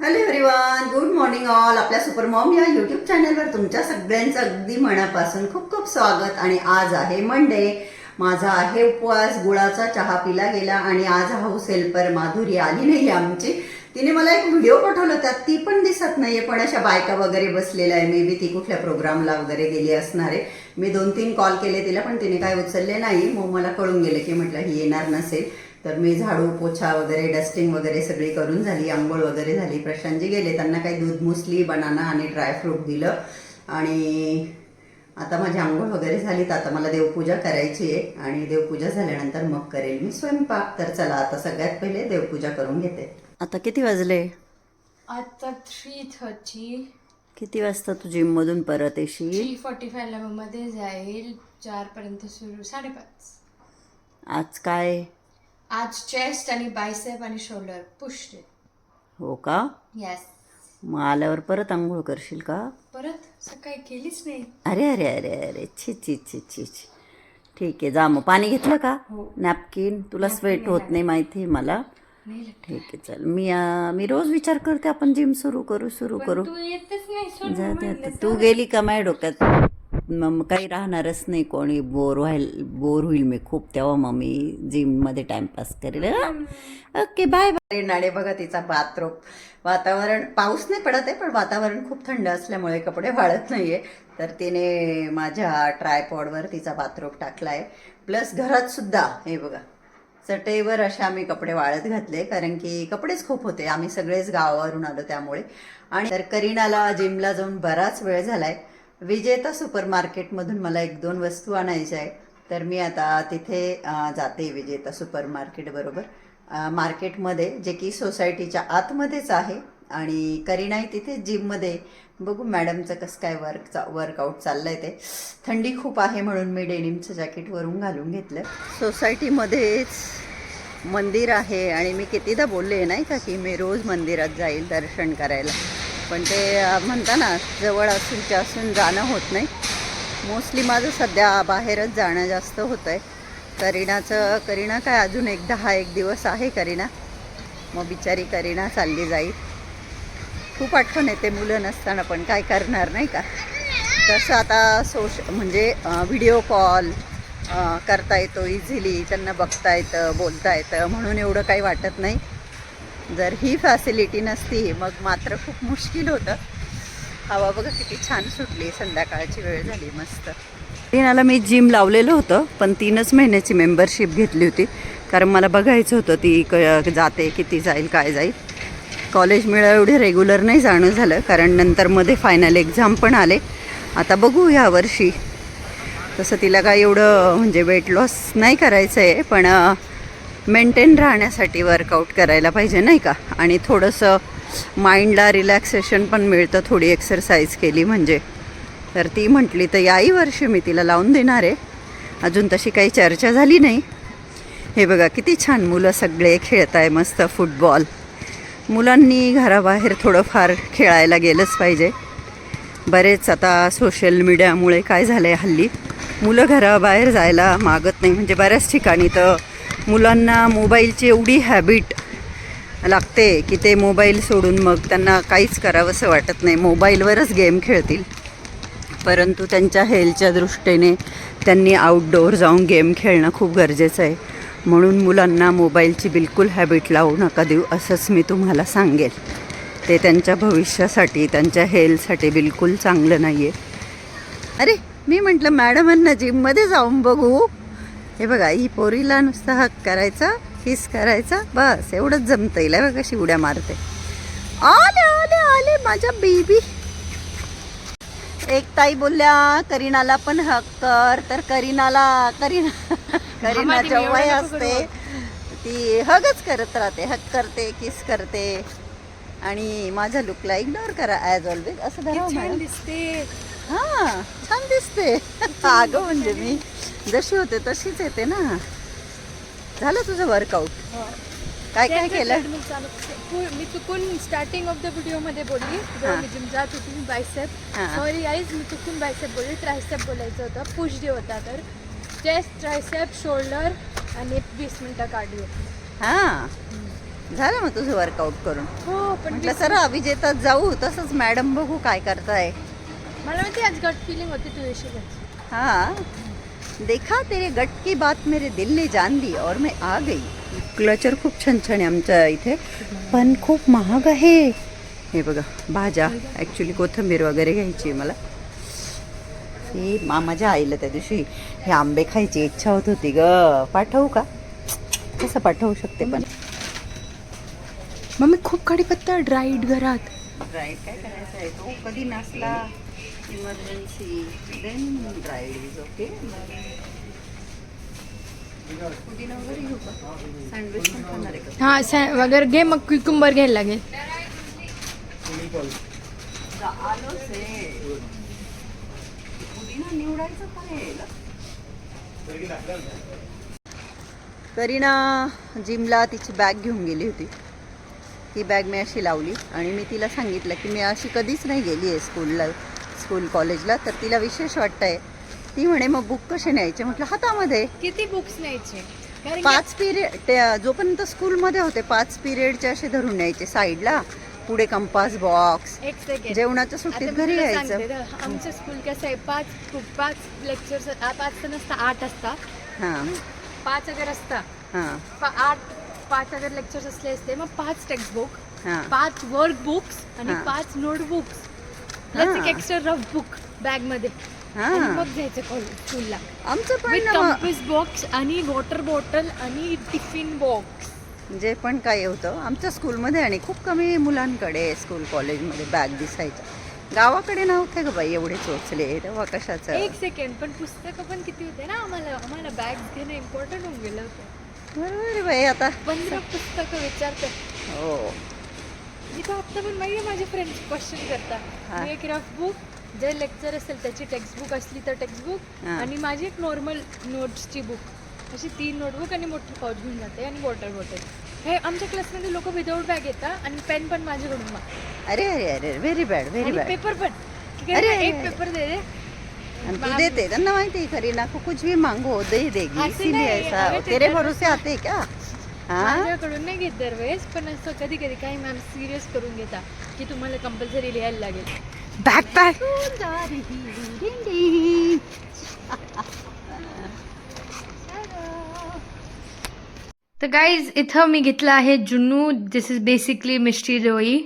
Hello everyone good morning all आपल्या super mom या YouTube चॅनलवर तुमच्या सगळ्यांचं अगदी मनापासून खूप खूप स्वागत आणि आज आहे मंडे माझा आहे उपवास गुळाचा चहा पिला गेला आणि आज हाऊस हेल्पर माधुरी आली नाही आमची. तिने मला एक व्हिडिओ पाठवला होता ती पण दिसत नाहीये पण अशा बायका वगैरे बसलेल्या आहे. मे बी ती कुठल्या प्रोग्रामला वगैरे गेली असणार आहे. मी दोन तीन कॉल केले तिला पण तिने काय उचलले नाही. मग मला कळून गेले की म्हटलं ही येणार नसेल. तर मी झाडू पोछा वगैरे डस्टिंग वगैरे सगळी करून झाली आंघोळ वगैरे झाली. प्रशांतजी गेले त्यांना काही दूध मुसली बनाना आणि ड्रायफ्रूट दिलं. आणि आता माझी आंघोळ वगैरे झाली तर आता मला देवपूजा करायची आहे. आणि देवपूजा झाल्यानंतर मग करेल मी स्वयंपाक. तर चला आता सगळ्यात पहिले देवपूजा करून घेते. आता किती वाजले? आता थ्री थर्टी किती वाजता तू जिम मधून परत येशील? थ्री फॉर्टी फायला मध्ये जाईल. चारपर्यंत सुरू साडेपाच. आज काय? आज चेस्ट आणि बायसेप आणि शोल्डर पुष्ट हो का? येस मग आल्यावर परत आंघोळ करशील का? परत? सकाळी केलीच नाही. अरे अरे अरे अरे छी छी छी छी छी. ठीक आहे जा मग. पाणी घेतलं का? हो. नॅपकिन तुला स्वेट होत नाही माहिती आहे मला. नाही. ठीक आहे चल. मी अं, मी रोज विचार करते आपण जिम सुरू करू सुरू करू. तू येतच नाही सोड जा दे आता. तू गेली का माझ्या डोक्यात? मग काही राहणारच नाही कोणी बोर व्हायला बोर होईल मी खूप तेव्हा मग मी जिममध्ये टाईमपास करेल. ओके बाय बाय नाडे बघा तिचा बाथरूम. वातावरण पाऊस नाही पडत आहे पण वातावरण खूप थंड असल्यामुळे कपडे वाळत नाही आहे तर तिने माझ्या ट्रायपॉडवर तिचा बाथरूम टाकला आहे प्लस घरात सुद्धा हे बघा. चटईवर असे आम्ही कपडे वाळत घातले कारण की कपडेच खूप होते. आम्ही सगळेच गावावरून आलो त्यामुळे. आणि तर करीनाला जिमला जाऊन बराच वेळ झालाय. विजेता सुपर मार्केटमधून मला एक दोन वस्तू आणायच्या आहे तर मी आता तिथे जाते विजेता सुपर मार्केटबरोबर मार्केटमध्ये जे की सोसायटीच्या आतमध्येच आहे आणि करीनाही तिथे जिममध्ये. बघू मॅडमचं कसं काय वर्क वर्कआउट चाललं आहे ते. थंडी खूप आहे म्हणून मी डेनिमचं जॅकेट वरून घालून घेतलं. सोसायटीमध्येच मंदिर आहे आणि मी कितीदा बोलले नाही का की मी रोज मंदिरात जाईल दर्शन करायला. पण ते म्हणता ना जवळ असून असून जाणं होत नाही. मोस्टली माझं सध्या बाहेरच जाणं जास्त होतं आहे करीनाचं करीना काय अजून एक दहा एक दिवस आहे करीना. मग बिचारी करीना चालली जाईल. खूप आठवण येते मुलं नसताना पण काय करणार नाही का? तसं आता सोश म्हणजे व्हिडिओ कॉल करता येतो इझिली त्यांना बघता येतं बोलता येतं म्हणून एवढं काही वाटत नाही. जर ही फॅसिलिटी नसती मग मात्र खूप मुश्किल होतं. हवा बघा किती छान सुटली संध्याकाळची वेळ झाली मस्त. तिनाला मी जिम लावलेलं होतं पण तीनच महिन्याची मेंबरशिप घेतली होती. कारण मला बघायचं होतं ती क जाते किती जाईल काय जाईल. कॉलेज मिळा एवढे रेग्युलर नाही जाणं झालं कारण नंतर मध्ये फायनल एक्झाम पण आले. आता बघू ह्या वर्षी. तसं तिला काय एवढं म्हणजे वेट लॉस नाही करायचं आहे पण मेंटेन राहण्यासाठी वर्कआउट करायला पाहिजे नाही का? आणि थोडंसं माइंडला रिलॅक्सेशन पण मिळतं थोडी एक्सरसाइज केली म्हणजे. तर ती म्हटली तर याही वर्षी मी तिला लावून देणार आहे. अजून तशी काही चर्चा झाली नाही. हे बघा किती छान मुलं सगळे खेळत आहे मस्त फुटबॉल मुलांनी घराबाहेर थोडंफार खेळायला गेलंच पाहिजे. बरेच आता सोशल मीडियामुळे काय झालं आहे हल्ली? मुलं घराबाहेर जायला मागत नाही म्हणजे बऱ्याच ठिकाणी तर मुलांना मोबाईलची एवढी हॅबिट लागते की ते मोबाईल सोडून मग त्यांना काहीच करावंसं वाटत नाही. मोबाईलवरच गेम खेळतील. परंतु त्यांच्या हेल्थच्या दृष्टीने त्यांनी आउटडोअर जाऊन गेम खेळणं खूप गरजेचं आहे. म्हणून मुलांना मोबाईलची बिलकुल हॅबिट लावू नका देऊ असंच मी तुम्हाला सांगेल. ते त्यांच्या भविष्यासाठी त्यांच्या हेल्थसाठी बिलकुल चांगलं नाही आहे अरे मी म्हटलं मॅडमांना जिममध्ये जाऊन बघू. हे बघा ही पोरीला नुसता हक करायचा किस करायचा बस एवढंच जमतं येईल बघा कशी उड्या मारते. आले आले आले माझ्या बेबी एक ताई बोलल्या करीनाला पण हक कर. तर करीनाला करीना करीनाच्या वय असते. ती हगच करत राहते. हक करते किस करते. आणि माझ्या लुकला इग्नोर करा ॲज ऑलवेज असं दिसते. हा छान दिसते. अगं म्हणजे मी. जशी होते तशीच येते ना. झालं तुझं वर्कआउट काय काय केलं? मी चुकून स्टार्टिंग ऑफ द व्हिडिओमध्ये बोलली. जेव्हा हा. मी जिम जात होती मी बायसेप हा. सॉरी आईज मी चुकून बायसेप बोलली. ट्रायसेप बोलायचं होतं. पुश डे होता तर. चेस्ट ट्रायसेप शोल्डर आणि वीस मिनटं कार्डिओ हा. झालं मग तुझं वर्कआउट करून. हो पण सर अभिजेतात जाऊ. तसंच मॅडम बघू काय करताय. मला माहिती आज गट फिलिंग होती तू येशील हाँ. देखा तेरे गट की बात मेरे दिल ने जान ली और मैं आ गई। क्लचर खूप छान छान आहे आमच्या इथे. पण खूप महाग आहे. हे बघा भाज्या. ॲक्च्युली कोथिंबीर वगैरे घ्यायची मला. ही मा माझ्या आईला त्या दिवशी हे आंबे खायची इच्छा होत होती ग. पाठवू का? कसं पाठवू शकते पण? मम्मी खूप कडीपत्ता ड्राईड घरात. ड्राईड काय करायचं आहे तो? कधी नसला emergency then dried is okay पुदिना वगैरे घेऊ का? सँडविच पण खाणार आहे का? हा सॅ वगैरे घे मग क्युकुंबर घ्यायला लागेल आलोच आहे पुदिना निवडायचं काय आहे ग? करीना जिमला तिची बॅग घेऊन गेली होती. ती बॅग मी अशी लावली आणि मी तिला सांगितलं की मी अशी कधीच नाही गेली आहे स्कूलला स्कूल कॉलेजला तर तिला विशेष वाटतंय. ती म्हणे मग बुक कसे न्यायचे? म्हटलं हातामध्ये. किती बुक्स न्यायचे? कारण पाच पिरियड जोपर्यंत स्कूलमध्ये होते पाच पिरियडचे असे धरून न्यायचे साईडला पुढे कंपास बॉक्स एक सेकंड जेवणाच्या सुट्टीत घरी यायचं. आमचं स्कूल कसं आहे पाच पाच लेक्चर्स पाच तर नसता आठ असता. हां. पाच अगर असता हां. आठ पाच अगर लेक्चर्स असले असते मग पाच टेक्स्ट बुक पाच वर्क बुक्स आणि. पाच नोटबुक्स. प्लस एक एक्स्ट्रा रफ बुक बॅगमध्ये. आणि हां मग कॉलेज स्कूलला आमचं पण विथ ना मग कंपस बॉक्स आणि वॉटर बॉटल आणि टिफिन बॉक्स जे पण काय होतं आमच्या स्कूलमध्ये आणि खूप कमी मुलांकडे स्कूल कॉलेजमध्ये बॅग दिसायच्या. गावाकडे नव्हते ग बाई एवढे चोचले तेव्हा कशाचं? एक सेकंड पण पुस्तकं पण किती होते ना आम्हाला? आम्हाला बॅग घेणं इम्पॉर्टंट होऊन गेलं होतं. बरोबर आहे बाई आता पंधरा पुस्तकं विचारते. हो. मी तर आता पण माहिती माझे फ्रेंड्स क्वेश्चन हा. करता एक रफ बुक जे लेक्चर असेल त्याची टेक्स्ट बुक असली तर टेक्स्ट बुक हा. आणि माझी एक नॉर्मल नोट्सची बुक अशी तीन नोटबुक आणि मोठी पाऊच घेऊन जाते आणि वॉटर बॉटल हे आमच्या क्लासमध्ये लोक विदाऊट बॅग येतात आणि पेन पण माझ्याकडून मागतात. अरे अरे अरे very bad very bad paper पण. अरे, एक. पेपर दे दे तू देते त्यांना माहिती है करीना को कुछ भी मांगो दे देगी. इसीलिए ऐसा ते तेरे भरोसे आते हैं क्या? हाँ माझ्याकडून नाही घेत दरवेळेस पण असं कधी कधी काही मॅम सिरियस करून घेता की तुम्हाला कंपल्सरी लिहायला लागेल. बॅकपॅक तर गाईज इथं मी घेतलं आहे Junnu. This is basically mishti doi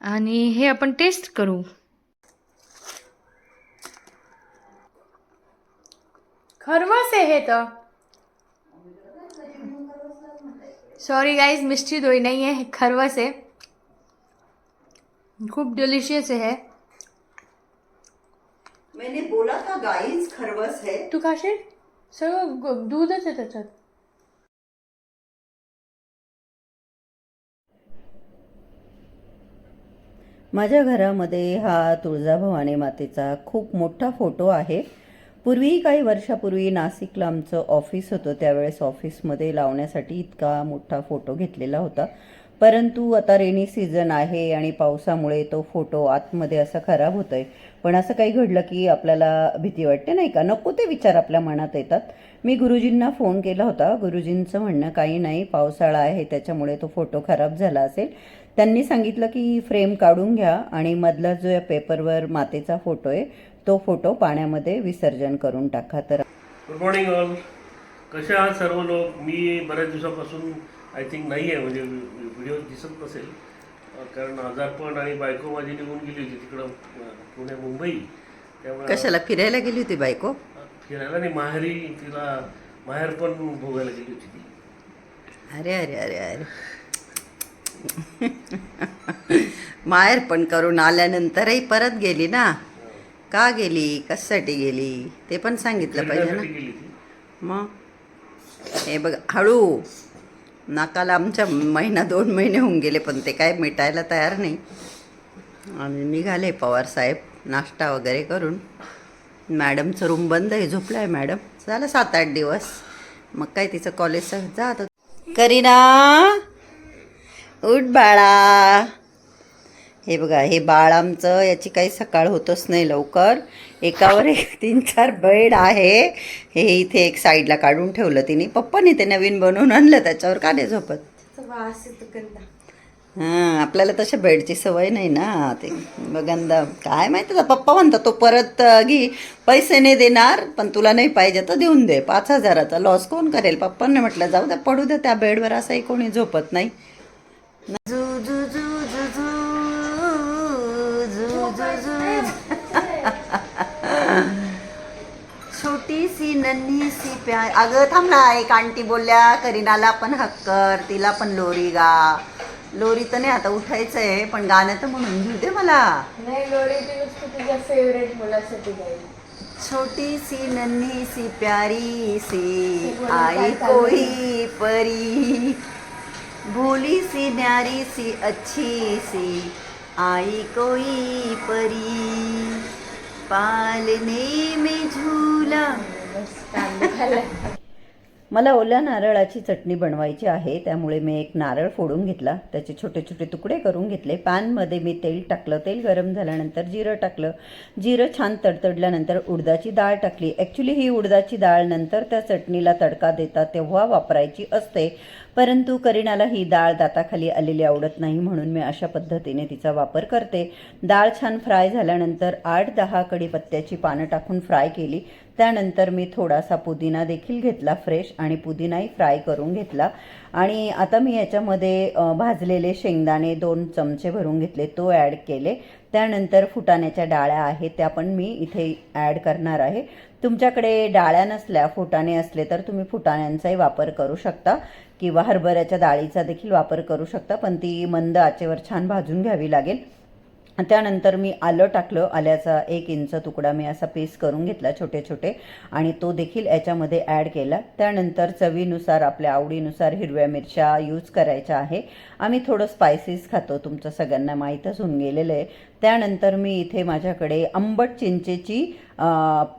आणि हे आपण टेस्ट करू. खरवस आहे हे तर. सॉरी गाईज मिष्टी दोई नाही आहे हे खरवस आहे खूप डिलिशियस आहे हे. मैंने बोला था गाइस खरवस है। तू खाशील सगळं ग- दूधच आहे त्याच्यात माझ्या घरामध्ये हा तुळजाभवानी मातेचा खूप मोठा फोटो आहे. पूर्वीही काही वर्षापूर्वी नाशिकला आमचं ऑफिस होतं. त्यावेळेस ऑफिसमध्ये लावण्यासाठी इतका मोठा फोटो घेतलेला होता. परंतु आता रेनी सीझन आहे आणि पावसामुळे तो फोटो आतमध्ये असा खराब होतो आहे पण असं काही घडलं की आपल्याला भीती वाटते नाही का? नको ते विचार आपल्या मनात येतात. मी गुरुजींना फोन केला होता. गुरुजींचं म्हणणं काही नाही पावसाळा आहे त्याच्यामुळे तो फोटो खराब झाला असेल. त्यांनी सांगितलं की फ्रेम काढून घ्या आणि मधला जो या पेपरवर मातेचा फोटो आहे तो फोटो पाण्यामध्ये विसर्जन करून टाका तर गुड मॉर्निंग ऑल कसे आहात सर्व लोक? मी बऱ्याच दिवसापासून आय थिंक नाही आहे म्हणजे व्हिडिओ दिसत नसेल. कारण आजारपण आणि बायको माझी निघून गेली होती तिकडं पुणे मुंबई. त्यामुळे कशाला? फिरायला गेली होती बायको? फिरायला नाही माहेरी तिला माहेर पण भोगायला गेली होती ती. अरे अरे अरे अरे. माहेर पण करून आल्यानंतरही परत गेली ना? का गेली? कशासाठी गेली? ते पण सांगितलं पाहिजे ना. मग? हे बघ हळू. नाकाला आमच्या महिना दोन महिने होऊन गेले पण ते काय मिटायला तयार नाही. आणि निघाले पवार साहेब नाश्ता वगैरे करून. मॅडमचं रूम बंद आहे झोपलं आहे मॅडम. झालं सात आठ दिवस. मग काय तिचं कॉलेजचं जात. करीना! उठ बाळा! हे बघा हे बाळ आमचं याची काही सकाळ होतच नाही लवकर. एकावर एक तीन चार बेड आहे. हे इथे एक साईडला काढून ठेवलं तिने. पप्पाने ते नवीन बनवून आणलं त्याच्यावर का नाही झोपत? हां आपल्याला तशा बेडची सवय नाही ना ते. गंदा काय माहिती पप्पा म्हणता तो परत घी. पैसे नाही देणार पण तुला नाही पाहिजे तर देऊन दे. पाच हजाराचा लॉस कोण करेल? पप्पांना म्हटलं जाऊ द्या पडू द्या त्या बेडवर असाही कोणी झोपत नाही. छोटी सी नन्ही सी प्यार. अगं थांब ना एक आंटी बोलल्या करीनाला पण हक्कर तिला पण लोरी गा. लोरी तर नाही आता उठायचं आहे पण गाणं तर म्हणून घेऊ दे मला. नाही लोरी ती गोष्ट तुझ्या फेवरेट मुलासाठी गाईल. छोटी सी नन्ही सी प्यारी सी आई कोई परी. भोली सी न्यारी सी अच्छी सी. आई कोई परी। पालने में झूला। मला ओल्या नारळाची चटणी बनवायची आहे त्यामुळे मी एक नारळ फोडून घेतला. त्याचे छोटे छोटे तुकडे करून घेतले. पॅनमध्ये मी तेल टाकलं. तेल गरम झाल्यानंतर जिरं टाकलं. जिरं छान तडतडल्यानंतर उडदाची डाळ टाकली. ॲक्च्युली ही उडदाची डाळ नंतर त्या चटणीला तडका देतात तेव्हा वापरायची असते. परंतु करीनाला ही डाळ दाताखाली आलेली आवडत नाही म्हणून मी अशा पद्धतीने तिचा वापर करते. डाळ छान फ्राय झाल्यानंतर आठ दहा कढीपत्त्याची पानं टाकून फ्राय केली. त्यानंतर मी थोडासा पुदिना देखील घेतला फ्रेश आणि पुदिनाही फ्राय करून घेतला. आणि आता मी याच्यामध्ये भाजलेले शेंगदाणे दोन चमचे भरून घेतले तो ॲड केले. त्यानंतर फुटाण्याच्या डाळ्या आहेत त्या पण मी इथे ॲड करणार आहे. तुमच्याकडे डाळ्या नसल्या फुटाणे असले तर तुम्ही फुटाण्यांचाही वापर करू शकता. किंवा हरभऱ्याच्या डाळीचा देखील वापर करू शकता पण ती मंद आचेवर छान भाजून घ्यावी लागेल. त्यानंतर मी आलं टाकलं आल्याचा एक इंच तुकडा मी असा पीस करून घेतला छोटे छोटे आणि तो देखील याच्यामध्ये ॲड केला. त्यानंतर चवीनुसार आपल्या आवडीनुसार हिरव्या मिरच्या यूज करायच्या आहे. आम्ही थोडं स्पायसीस खातो तुमचं सगळ्यांना माहीतच होऊन गेलेलं आहे. त्यानंतर मी इथे माझ्याकडे आंबट चिंचेची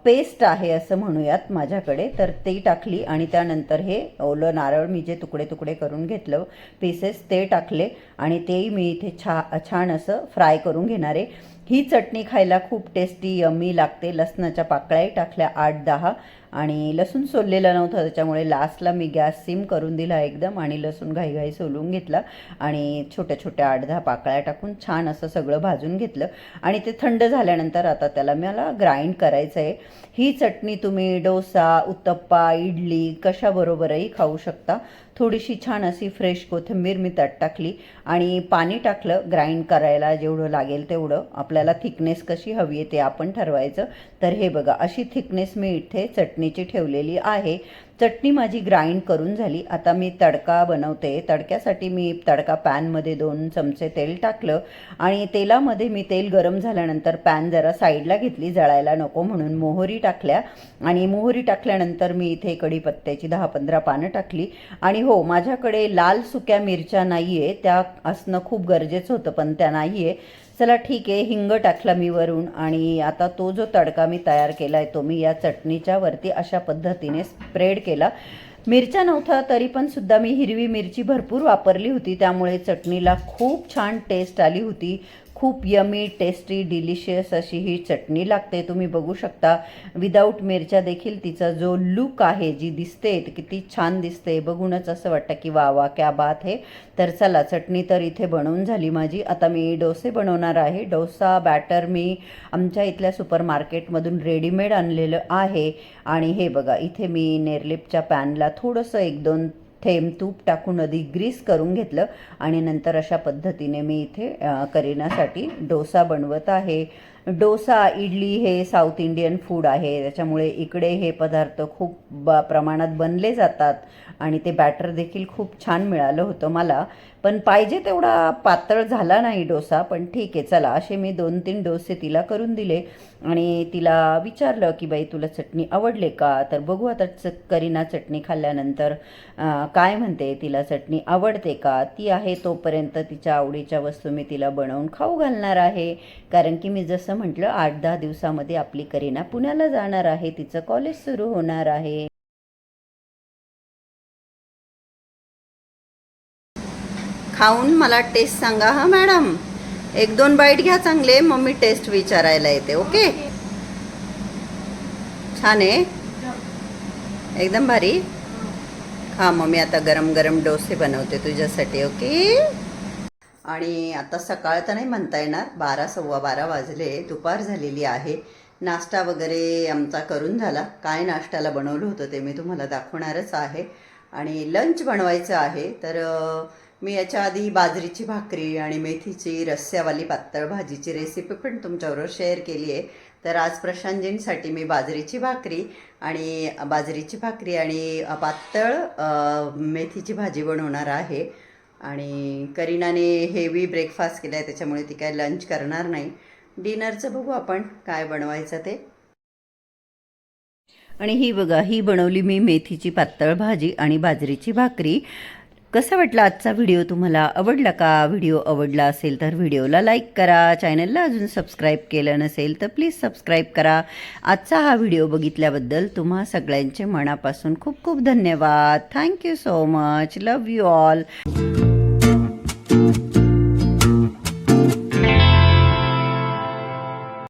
पेस्ट आहे असं म्हणूयात माझ्याकडे. तर ती टाकली आणि त्यानंतर हे ओलं नारळ मी जे तुकडे तुकडे करून घेतलं पीसेस ते टाकले आणि तेही मी इथे छा छान असं फ्राय करून घेणार आहे. ही चटणी खायला खूप टेस्टी यमी लागते. लसणाच्या पाकळ्याही टाकल्या आठ दहा. आणि लसूण सोललेलं नव्हतं त्याच्यामुळे लास्टला मी गॅस सिम करून दिला एकदम आणि लसूण घाईघाई सोलून घेतला आणि छोट्या छोट्या आठ दहा पाकळ्या टाकून छान असं सगळं भाजून घेतलं. आणि ते थंड झाल्यानंतर आता त्याला मला ग्राइंड करायचं आहे ही चटणी तुम्ही डोसा उत्तप्पा इडली कशाबरोबरही खाऊ शकता. थोडीशी छान अशी फ्रेश कोथिंबीर मी त्यात टाकली आणि पाणी टाकलं ग्राइंड करायला जेवढं लागेल तेवढं. आपल्याला थिकनेस कशी हवी आहे ते आपण ठरवायचं. तर हे बघा अशी थिकनेस मी इथे चटणी चटणीची ठेवलेली आहे. चटणी माझी ग्राइंड करून झाली. आता मी तडका बनवते. तडक्यासाठी मी तडका पॅनमध्ये दोन चमचे तेल टाकलं आणि तेलामध्ये मी तेल गरम झाल्यानंतर पॅन जरा साईडला घेतली. जळायला नको म्हणून मोहरी टाकल्या आणि मोहरी टाकल्यानंतर मी इथे कढीपत्त्याची दहा पंधरा पानं टाकली. आणि हो माझ्याकडे लाल सुक्या मिरच्या नाही आहे त्या असणं खूप गरजेचं होतं पण त्या नाही आहे चला ठीक आहे हिंग टाकला मी वरून आणि आता तो जो तडका मी तयार केला आहे तो मी या चटणीच्या वरती अशा पद्धतीने स्प्रेड केला. मिरच्या नव्हता तरी पण सुद्धा मी हिरवी मिरची भरपूर वापरली होती त्यामुळे चटणीला खूप छान टेस्ट आली होती. खूप यमी टेस्टी डिलिशियस अशी ही चटणी लागते. तुम्ही बघू शकता विदाऊट मिरच्या देखील तिचा जो लुक आहे जी दिसते ती किती छान दिसते. बघूनच असं वाटतं की वा वा क्या बात हे. तर चला चटणी तर इथे बनवून झाली माझी. आता मी डोसे बनवणार आहे. डोसा बॅटर मी आमच्या इथल्या सुपर मार्केटमधून रेडीमेड आणलेलं आहे. आणि हे बघा इथे मी नेरलिपच्या पॅनला थोडंसं एक दोन थेंब तूप टाकून आधी ग्रीस करून घेतलं आणि नंतर अशा पद्धतीने मी इथे करिनासाठी डोसा बनवत आहे. डोसा इडली हे साऊथ इंडियन फूड आहे. त्याच्यामुळे इकडे हे पदार्थ खूप ब प्रमाणात बनले जातात आणि ते बॅटर देखील खूप छान मिळालं होतं मला. पण पाहिजे तेवढा पातळ झाला नाही डोसा पण ठीक आहे चला. असे मी दोन तीन डोसे तिला करून दिले आणि तिला विचारलं की बाई तुला चटणी आवडले का? तर बघू आता च करीना चटणी खाल्ल्यानंतर काय म्हणते? तिला चटणी आवडते का? ती आहे तोपर्यंत तिच्या आवडीच्या वस्तू मी तिला बनवून खाऊ घालणार आहे. कारण की मी जसं म्हटलं आठ दहा दिवसामध्ये आपली करीना पुण्याला जाणार आहे तिचं कॉलेज सुरू होणार आहे. खाऊन मला टेस्ट सांगा हा मॅडम एक दोन बाईट घ्या चांगले मग मी टेस्ट विचारायला येते ओके छान आहे? एकदम भारी? हा मग मी आता गरम गरम डोसे बनवते तुझ्यासाठी ओके आणि आता सकाळ तर नाही म्हणता येणार बारा सव्वा बारा वाजले दुपार झालेली आहे. नाश्ता वगैरे आमचा करून झाला. काय नाश्त्याला बनवलं होतं ते मी तुम्हाला दाखवणारच आहे. आणि लंच बनवायचं आहे तर मी याच्या आधी बाजरीची भाकरी आणि मेथीची रस्स्यावाली पातळ भाजीची रेसिपी पण तुमच्याबरोबर शेअर केली आहे. तर आज प्रशांतजींसाठी मी बाजरीची भाकरी आणि बाजरीची भाकरी आणि पातळ मेथीची भाजी बनवणार आहे. आणि करीनाने हेवी ब्रेकफास्ट केला आहे त्याच्यामुळे ती काय लंच करणार नाही. डिनरचं बघू आपण काय बनवायचं ते. आणि ही बघा ही बनवली मी मेथीची पातळ भाजी आणि बाजरीची भाकरी. कसा वाटला आजचा व्हिडिओ? तुम्हाला आवडला का? व्हिडिओ आवडला असेल तर व्हिडिओला लाईक करा. चॅनलला अजून सबस्क्राईब केलं नसेल तर प्लीज सबस्क्राईब करा. आजचा हा व्हिडिओ बघितल्याबद्दल तुम्हा सगळ्यांचे मनापासून खूप खूप धन्यवाद. Thank you so much love you all